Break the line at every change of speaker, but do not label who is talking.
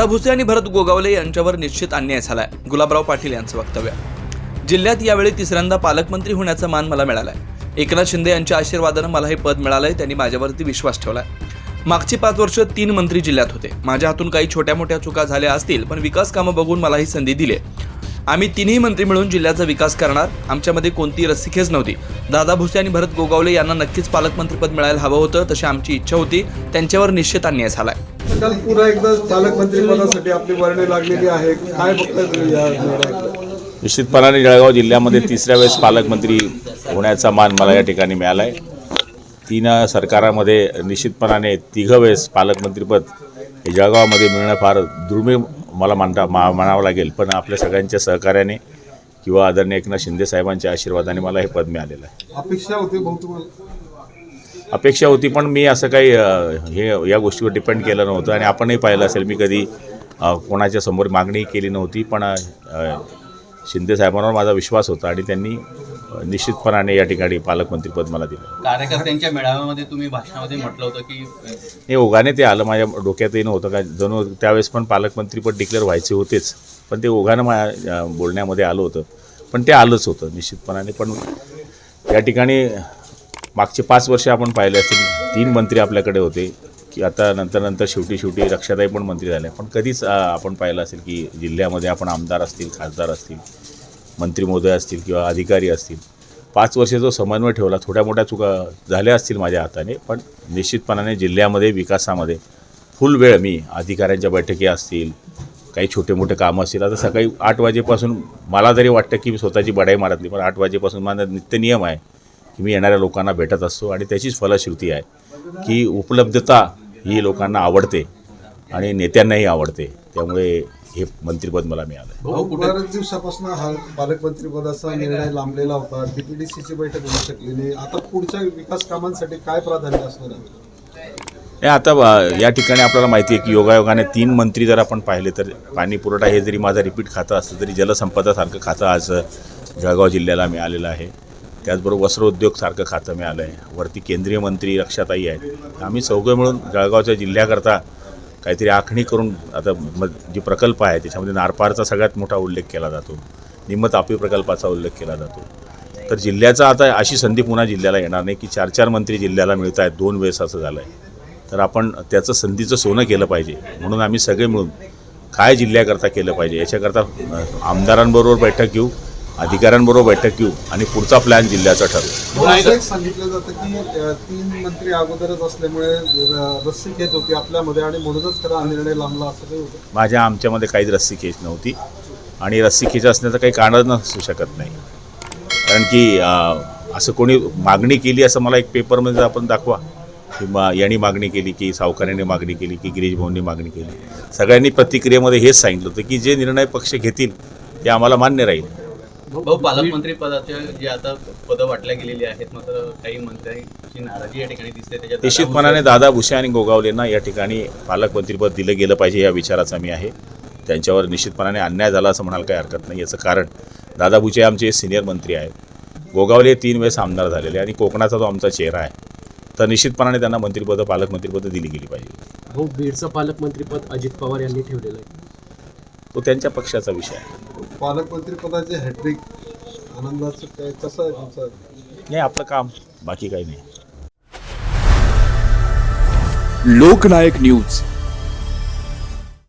दादा भुसे आणि भरत गोगावले यांच्यावर निश्चित अन्याय झालाय. गुलाबराव पाटील यांचं वक्तव्य. जिल्ह्यात यावेळी तिसऱ्यांदा पालकमंत्री होण्याचा मान मला मिळालाय. एकनाथ शिंदे यांच्या आशीर्वादानं मला हे पद मिळालंय त्यांनी माझ्यावरती विश्वास ठेवलाय. मागची पाच वर्ष तीन मंत्री जिल्ह्यात होते. माझ्या हातून काही छोट्या मोठ्या चुका झाल्या असतील पण विकास कामं बघून मला ही संधी दिली आम्ही तिन्ही मंत्री मिळून जिल्ह्याचा विकास करणार. आमच्यामध्ये कोणती रस्सीखेच नव्हती. दादा भुसे आणि भरत गोगावले यांना नक्कीच पालकमंत्रीपद मिळायला हवं होतं तशी आमची इच्छा होती. त्यांच्यावर निश्चित अन्याय झालाय.
काल पुन्हा एकदा पालकमंत्री पदासाठी आपली वर्णी लागलेली आहे. काय निर्णयाकडे?
निश्चितपणाने जळगाव जिल्ह्यामध्ये तिसऱ्या वेळेस पालकमंत्री होण्याचा मान मला या ठिकाणी मिळाला आहे तीन सरकारामध्ये निश्चितपणाने तिघं वेळेस पालकमंत्रीपद हे जळगावमध्ये मिळणं फार दुर्मिळ मला मानता मा म्हणावं लागेल. पण आपल्या सगळ्यांच्या सहकार्याने किंवा आदरणीय एकनाथ शिंदे साहेबांच्या आशीर्वादाने मला हे पद मिळालेलं आहे.
अपेक्षा होती
अपेक्षा होती पण मी असं काही हे या गोष्टीवर डिपेंड केलं नव्हतं आणि आपणही पाहिलं असेल मी कधी कोणाच्या समोर मागणी केली नव्हती पण शिंदे साहेबांवर माझा विश्वास होता आणि त्यांनी निश्चितपणाने या ठिकाणी पालकमंत्रीपद मला दिलं.
कार्यकर्त्यांच्या मेळाव्यामध्ये तुम्ही भाषणामध्ये म्हटलं होतं की
हे ओघाने ते आलं माझ्या डोक्यातही नव्हतं का जणू त्यावेळेस पण पालकमंत्रीपद डिक्लेअर व्हायचे होतेच पण ते ओघानं माझ्या बोलण्यामध्ये आलं होतं. पण ते आलंच होतं निश्चितपणाने पण या ठिकाणी मागचे पाच वर्ष आपण पाहिले असतील तीन मंत्री आपल्याकडे होते की आता नंतर नंतर शेवटी शेवटी रक्षाताई पण मंत्री झाल्या पण कधीच आपण पाहिलं असेल की जिल्ह्यामध्ये आपण आमदार असतील खासदार असतील मंत्री महोदय असतील किंवा अधिकारी असतील पाच वर्ष जो समन्वय ठेवला थोड्या मोठ्या चुका झाल्या असतील माझ्या हाताने पण निश्चितपणाने जिल्ह्यामध्ये विकासामध्ये फुल वेळ मी अधिकाऱ्यांच्या बैठकी असतील काही छोटे मोठे कामं असतील आता सकाळी आठ वाजेपासून मला जरी वाटतं की मी स्वतःची बढाई मारतली पण आठ वाजेपासून माझा नित्य नियम आहे की मी येणाऱ्या लोकांना भेटत असतो आणि त्याचीच फलश्रुती आहे की उपलब्धता ही लोकांना आवडते आणि नेत्यांनाही आवडते. त्यामुळे हे मंत्रिपद मला मिळालं
बऱ्याच दिवसापासून हा पालकमंत्री पदाचा निर्णय लांबलेला होता. टीपीडीसीची बैठक होऊ शकली नाही. आता पुढच्या विकास कामांसाठी काय प्राधान्य असणार आहे?
हे आता ब- या ठिकाणी आपल्याला माहिती आहे की योगायोगाने तीन मंत्री जर आपण पाहिले तर पाणी पुरवठा हे जरी माझं रिपीट खातं असलं तरी जलसंपदासारखं खातं आज जळगाव जिल्ह्याला मिळालेलं आहे. त्याचबरोबर वस्त्रोद्योगसारखं खातं मिळालं आहे वरती केंद्रीय मंत्री रक्षाताई आहेत. आम्ही चौघं मिळून जळगावच्या जिल्ह्याकरता काहीतरी आखणी करून आता म जे प्रकल्प आहे त्याच्यामध्ये नारपारचा सगळ्यात मोठा उल्लेख केला जातो. निम्म तापी प्रकल्पाचा उल्लेख केला जातो. तर जिल्ह्याचा आता अशी संधी पुन्हा जिल्ह्याला येणार नाही की चार चार मंत्री जिल्ह्याला मिळत आहेत दोन वेळेस असं झालं आहे तर आपण त्याचं संधीचं सोनं केलं पाहिजे. म्हणून आम्ही सगळे मिळून काय जिल्ह्याकरता केलं पाहिजे याच्याकरता आमदारांबरोबर बैठक घेऊ. अधिकाऱ्यांबरोबर बैठक घेऊ आणि पुढचा प्लॅन जिल्ह्याचा ठरवू.
असं सांगितलं जातं की तीन मंत्री अगोदरच असल्यामुळे रस्सी खेच होती आपल्यामध्ये आणि म्हणूनच खरा हा निर्णय लांबला असं काही होतं.
माझ्या आमच्यामध्ये काहीच रस्सी खेच नव्हती. आणि रस्सी खेच असण्याचं काही कारणच नसू शकत नाही. कारण की असं कोणी मागणी केली असं मला एक पेपरमध्ये आपण दाखवा. किंवा यांनी मागणी केली की सावकारांनी मागणी केली की गिरीश भाऊंनी मागणी केली. सगळ्यांनी प्रतिक्रियेमध्ये हेच सांगितलं होतं की जे निर्णय पक्ष घेतील ते आम्हाला मान्य राहील.
भाऊ पालकमंत्री पदाचे जे आता पदं वाटल्या गेलेली आहेत मात्र काही मंत्र्यांची नाराजी या ठिकाणी दिसते त्याच्यात
निश्चितपणाने दादा भुसे आणि गोगावलेंना या ठिकाणी पालकमंत्रीपद दिलं गेलं पाहिजे या विचाराचा मी आहे. त्यांच्यावर निश्चितपणाने अन्याय झाला असं म्हणायला काही हरकत नाही. याचं कारण दादा भुसे आमचे सिनियर मंत्री आहेत. गोगावले तीन वेळेस आमदार झालेले आणि कोकणाचा जो आमचा चेहरा आहे तर निश्चितपणाने त्यांना मंत्रिपदं पालकमंत्रीपदं दिली गेली पाहिजे.
भाऊ बीडचं पालकमंत्रीपद अजित पवार यांनी ठेवलेलं आहे.
तो त्यांच्या पक्षाचा विषय आहे.
पालकमंत्री पदाचे हॅट्रिक आनंदाचं काय? कसं आहे तुमचं?
हे आपलं काम. बाकी काही नाही.
लोकनायक न्यूज.